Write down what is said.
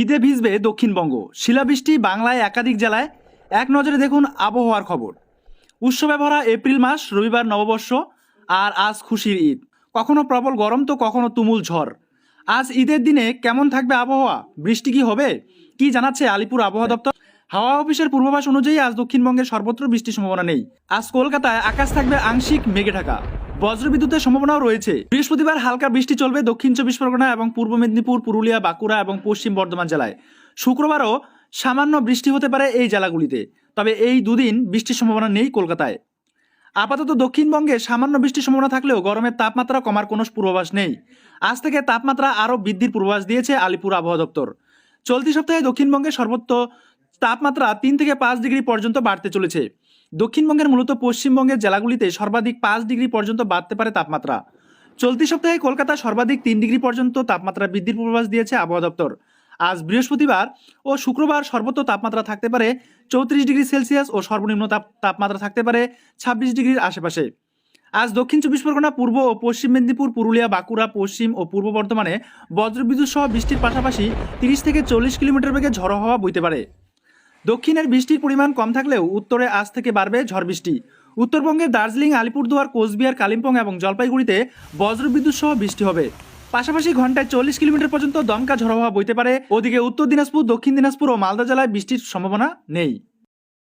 ঈদে ভিজবে দক্ষিণবঙ্গ। শিলাবৃষ্টি বাংলায় একাধিক জেলায়। এক নজরে দেখুন আবহাওয়ার খবর। উৎসবে ভরা এপ্রিল মাস, রবিবার নববর্ষ, আর আজ খুশির ঈদ। কখনো প্রবল গরম, তো কখনো তুমুল ঝড়। আজ ঈদের দিনে কেমন থাকবে আবহাওয়া? বৃষ্টি কি হবে? কি জানাচ্ছে আলিপুর আবহাওয়া দপ্তর? হাওয়া অফিসের পূর্বাভাস অনুযায়ী আজ দক্ষিণবঙ্গের সর্বত্র বৃষ্টির সম্ভাবনা নেই। আজ কলকাতায় আকাশ থাকবে আংশিক মেঘে ঢাকা। বজ্রবিদ্যুতের সম্ভাবনাও রয়েছে। বৃহস্পতিবার হালকা বৃষ্টি চলবে দক্ষিণ চব্বিশ পরগনা এবং পূর্ব মেদিনীপুর, পুরুলিয়া, বাঁকুড়া এবং পশ্চিম বর্ধমান জেলায়। শুক্রবারও সামান্য বৃষ্টি হতে পারে এই জেলাগুলিতে, তবে এই দুদিন বৃষ্টির সম্ভাবনা নেই কলকাতায়। আপাতত দক্ষিণবঙ্গে সামান্য বৃষ্টির সম্ভাবনা থাকলেও গরমের তাপমাত্রা কমার কোনো পূর্বাভাস নেই। আজ থেকে তাপমাত্রা আরও বৃদ্ধির পূর্বাভাস দিয়েছে আলিপুর আবহাওয়া দপ্তর। চলতি সপ্তাহে দক্ষিণবঙ্গে সর্বোচ্চ তাপমাত্রা তিন থেকে পাঁচ ডিগ্রি পর্যন্ত বাড়তে চলেছে। দক্ষিণবঙ্গের মূলত পশ্চিমবঙ্গের জেলাগুলিতে সর্বাধিক পাঁচ ডিগ্রি পর্যন্ত বাড়তে পারে তাপমাত্রা। চলতি সপ্তাহে কলকাতা সর্বাধিক তিন ডিগ্রি পর্যন্ত তাপমাত্রা বৃদ্ধির পূর্বাভাস দিয়েছে আবহাওয়া দপ্তর। আজ বৃহস্পতিবার ও শুক্রবার সর্বোচ্চ তাপমাত্রা থাকতে পারে চৌত্রিশ ডিগ্রি সেলসিয়াস ও সর্বনিম্ন তাপ- তাপমাত্রা থাকতে পারে ছাব্বিশ ডিগ্রির আশেপাশে। আজ দক্ষিণ চব্বিশ পরগনা, পূর্ব ও পশ্চিম মেদিনীপুর, পুরুলিয়া, বাঁকুড়া, পশ্চিম ও পূর্ব বর্ধমানে বজ্রবিদ্যুৎ সহ বৃষ্টির পাশাপাশি তিরিশ থেকে চল্লিশ কিলোমিটার বেগে ঝড়ো হওয়া বইতে পারে। দক্ষিণের বৃষ্টির পরিমাণ কম থাকলেও উত্তরে আজ থেকে বাড়বে ঝড় বৃষ্টি। উত্তরবঙ্গের দার্জিলিং, আলিপুরদুয়ার, কোচবিহার, কালিম্পং এবং জলপাইগুড়িতে বজ্রবিদ্যুৎ সহ বৃষ্টি হবে। পাশাপাশি ঘন্টায় চল্লিশ কিলোমিটার পর্যন্ত দমকা ঝড় হওয়া বইতে পারে। ওদিকে উত্তর দিনাজপুর, দক্ষিণ দিনাজপুর ও মালদা জেলায় বৃষ্টির সম্ভাবনা নেই।